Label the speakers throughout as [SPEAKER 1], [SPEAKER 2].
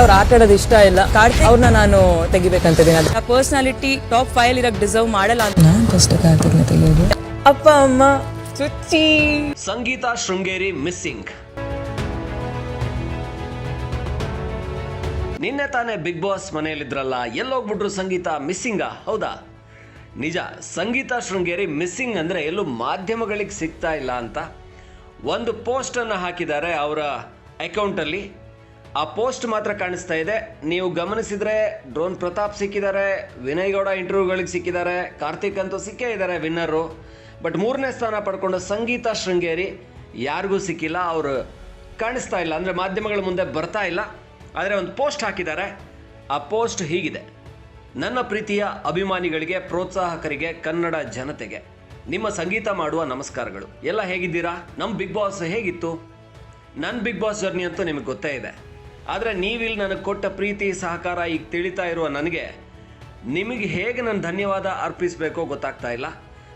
[SPEAKER 1] ಅವ್ರು ಆಟ ಆಡೋದು ಇಷ್ಟ ಇಲ್ಲ. ಕಾರ್ತಿಕ್ ಅವ್ರನ್ನ ನಾನು ತೆಗಿಬೇಕಂತಿದ್ದೀನಿ. ಅದು ಪರ್ಸನಾಲಿಟಿ ಟಾಪ್ ಫೈವ್ ಇರಕ್ ಡಿಸರ್ವ್ ಮಾಡಲ್ಲ ಅಂತ. ನಾನು ಕಾರ್ತಿಕ್ನ ತೆಗಿಯೋದು. ಅಪ್ಪ ಅಮ್ಮ ಚುಚ್ಚಿ
[SPEAKER 2] ಸಂಗೀತ ಶೃಂಗೇರಿ ಮಿಸ್ಸಿಂಗ್ ನಿನ್ನೆ ತಾನೇ ಬಿಗ್ ಬಾಸ್ ಮನೆಯಲ್ಲಿದ್ರಲ್ಲ ಎಲ್ಲೋಗ್ಬಿಟ್ರು ಸಂಗೀತ ಮಿಸ್ಸಿಂಗಾ ಹೌದಾ? ನಿಜ ಸಂಗೀತ ಶೃಂಗೇರಿ ಮಿಸ್ಸಿಂಗ್ ಅಂದರೆ ಎಲ್ಲೂ ಮಾಧ್ಯಮಗಳಿಗೆ ಸಿಗ್ತಾ ಇಲ್ಲ ಅಂತ. ಒಂದು ಪೋಸ್ಟನ್ನು ಹಾಕಿದ್ದಾರೆ ಅವರ ಅಕೌಂಟಲ್ಲಿ ಆ ಪೋಸ್ಟ್ ಮಾತ್ರ ಕಾಣಿಸ್ತಾ ಇದೆ. ನೀವು ಗಮನಿಸಿದ್ರೆ ಡ್ರೋನ್ ಪ್ರತಾಪ್ ಸಿಕ್ಕಿದ್ದಾರೆ, ವಿನಯ್ ಗೌಡ ಇಂಟರ್ವ್ಯೂಗಳಿಗೆ ಸಿಕ್ಕಿದ್ದಾರೆ, ಕಾರ್ತಿಕ್ ಅಂತೂ ಸಿಕ್ಕೇ ಇದ್ದಾರೆ ವಿನ್ನರು. ಬಟ್ ಮೂರನೇ ಸ್ಥಾನ ಪಡ್ಕೊಂಡು ಸಂಗೀತ ಶೃಂಗೇರಿ ಯಾರಿಗೂ ಸಿಕ್ಕಿಲ್ಲ, ಅವರು ಕಾಣಿಸ್ತಾ ಇಲ್ಲ. ಅಂದರೆ ಮಾಧ್ಯಮಗಳ ಮುಂದೆ ಬರ್ತಾ ಇಲ್ಲ. ಆದರೆ ಒಂದು ಪೋಸ್ಟ್ ಹಾಕಿದ್ದಾರೆ. ಆ ಪೋಸ್ಟ್ ಹೀಗಿದೆ. ನನ್ನ ಪ್ರೀತಿಯ ಅಭಿಮಾನಿಗಳಿಗೆ, ಪ್ರೋತ್ಸಾಹಕರಿಗೆ, ಕನ್ನಡ ಜನತೆಗೆ ನಿಮ್ಮ ಸಂಗೀತ ಮಾಡುವ ನಮಸ್ಕಾರಗಳು. ಎಲ್ಲ ಹೇಗಿದ್ದೀರಾ? ನಮ್ಮ ಬಿಗ್ ಬಾಸ್ ಹೇಗಿತ್ತು? ನನ್ನ ಬಿಗ್ ಬಾಸ್ ಜರ್ನಿ ಅಂತೂ ನಿಮಗೆ ಗೊತ್ತೇ ಇದೆ. ಆದರೆ ನೀವಿಲ್ಲಿ ನನಗೆ ಕೊಟ್ಟ ಪ್ರೀತಿ, ಸಹಕಾರ ಈಗ ತಿಳಿತಾ ಇರುವ ನನಗೆ, ನಿಮಗೆ ಹೇಗೆ ನಾನು ಧನ್ಯವಾದ ಅರ್ಪಿಸಬೇಕೋ ಗೊತ್ತಾಗ್ತಾ ಇಲ್ಲ.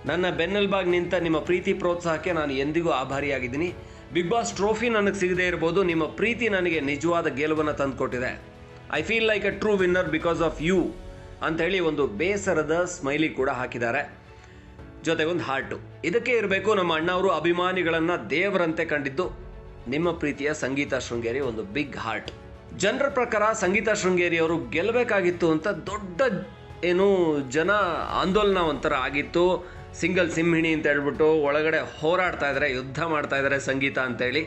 [SPEAKER 2] ನನ್ನ ಬೆನ್ನೆಲ್ಬಾಗ್ ನಿಂತ ನಿಮ್ಮ ಪ್ರೀತಿ ಪ್ರೋತ್ಸಾಹಕ್ಕೆ ನಾನು ಎಂದಿಗೂ ಆಭಾರಿಯಾಗಿದ್ದೀನಿ. ಬಿಗ್ ಬಾಸ್ ಟ್ರೋಫಿ ನನಗೆ ಸಿಗದೇ ಇರ್ಬೋದು, ನಿಮ್ಮ ಪ್ರೀತಿ ನನಗೆ ನಿಜವಾದ ಗೆಲುವನ್ನು ತಂದುಕೊಟ್ಟಿದೆ. I feel like a true winner because of you ಅಂತೇಳಿ ಒಂದು ಬೇಸರದ ಸ್ಮೈಲಿ ಕೂಡ ಹಾಕಿದ್ದಾರೆ. ಜೊತೆಗೊಂದು ಹಾರ್ಟು ಇದಕ್ಕೆ ಇರಬೇಕು ನಮ್ಮ ಅಣ್ಣವರು ಅಭಿಮಾನಿಗಳನ್ನು ದೇವರಂತೆ ಕಂಡಿದ್ದು. ನಿಮ್ಮ ಪ್ರೀತಿಯ ಸಂಗೀತ ಶೃಂಗೇರಿ ಒಂದು ಬಿಗ್ ಹಾರ್ಟ್ ಜನರ ಪ್ರಕಾರ ಸಂಗೀತ ಶೃಂಗೇರಿ ಅವರು ಗೆಲ್ಲಬೇಕಾಗಿತ್ತು ಅಂತ ದೊಡ್ಡ ಏನು ಜನ ಆಂದೋಲನ ಒಂಥರ ಆಗಿತ್ತು. ಸಿಂಗಲ್ ಸಿಂಹಿಣಿ ಅಂತ ಹೇಳ್ಬಿಟ್ಟು ಒಳಗಡೆ ಹೋರಾಡ್ತಾ ಇದ್ದಾರೆ ಯುದ್ಧ ಮಾಡ್ತಾ ಇದ್ದಾರೆ ಸಂಗೀತ ಅಂತೇಳಿ.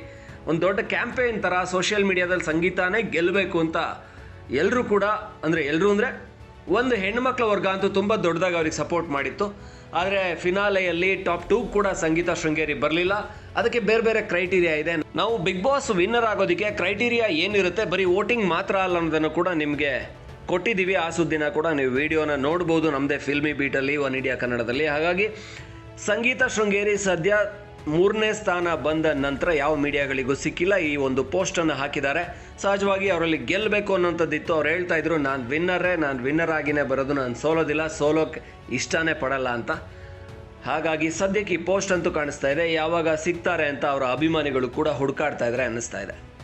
[SPEAKER 2] ಒಂದು ದೊಡ್ಡ ಕ್ಯಾಂಪೇನ್ ಥರ ಸೋಷಿಯಲ್ ಮೀಡಿಯಾದಲ್ಲಿ ಸಂಗೀತನೇ ಗೆಲ್ಲಬೇಕು ಅಂತ ಎಲ್ಲರೂ ಕೂಡ ಅಂದರೆ ಎಲ್ಲರೂ ಅಂದರೆ ಒಂದು ಹೆಣ್ಮಕ್ಳ ವರ್ಗ ಅಂತೂ ತುಂಬ ದೊಡ್ಡದಾಗಿ ಅವ್ರಿಗೆ ಸಪೋರ್ಟ್ ಮಾಡಿತ್ತು. ಆದರೆ ಫಿನಾಲೆಯಲ್ಲಿ ಟಾಪ್ ಟೂ ಕೂಡ ಸಂಗೀತ ಶೃಂಗೇರಿ ಬರಲಿಲ್ಲ. ಅದಕ್ಕೆ ಬೇರೆ ಬೇರೆ ಕ್ರೈಟೀರಿಯಾ ಇದೆ. ನಾವು ಬಿಗ್ ಬಾಸ್ ವಿನ್ನರ್ ಆಗೋದಕ್ಕೆ ಕ್ರೈಟೀರಿಯಾ ಏನಿರುತ್ತೆ? ಬರೀ ವೋಟಿಂಗ್ ಮಾತ್ರ ಅಲ್ಲ ಅನ್ನೋದನ್ನು ಕೂಡ ನಿಮಗೆ ಕೊಟ್ಟಿದ್ದೀವಿ. ಆ ಸುದ್ದಿನ ಕೂಡ ನೀವು ವಿಡಿಯೋನ ನೋಡ್ಬೋದು. ನಮ್ಮದೇ ಫಿಲ್ಮಿ ಬೀಟಲ್ಲಿ ಒನ್ ಇಂಡಿಯಾ ಕನ್ನಡದಲ್ಲಿ ಹಾಗಾಗಿ ಸಂಗೀತ ಶೃಂಗೇರಿ ಸದ್ಯ ಮೂರನೇ ಸ್ಥಾನ ಬಂದ ನಂತರ ಯಾವ ಮೀಡಿಯಾಗಳಿಗೂ ಸಿಕ್ಕಿಲ್ಲ. ಈ ಒಂದು ಪೋಸ್ಟನ್ನು ಹಾಕಿದ್ದಾರೆ. ಸಹಜವಾಗಿ ಅವರಲ್ಲಿ ಗೆಲ್ಲಬೇಕು ಅನ್ನೋಂಥದ್ದಿತ್ತು ಅವ್ರು ಹೇಳ್ತಾ ಇದ್ರು, ನಾನು ವಿನ್ನರೇ ನಾನು ವಿನ್ನರ್ ಆಗಿನೇ ಬರೋದು, ನಾನು ಸೋಲೋದಿಲ್ಲ ಸೋಲೋಕ್ಕೆ ಇಷ್ಟನೇ ಪಡಲ್ಲ ಅಂತ. ಹಾಗಾಗಿ ಸದ್ಯಕ್ಕೆ ಈ ಪೋಸ್ಟ್ ಅಂತೂ ಕಾಣಿಸ್ತಾ ಇದೆ. ಯಾವಾಗ ಸಿಗ್ತಾರೆ ಅಂತ ಅವರ ಅಭಿಮಾನಿಗಳು ಕೂಡ ಹುಡುಕಾಡ್ತಾ ಇದ್ದಾರೆ ಅನ್ನಿಸ್ತಾ ಇದೆ.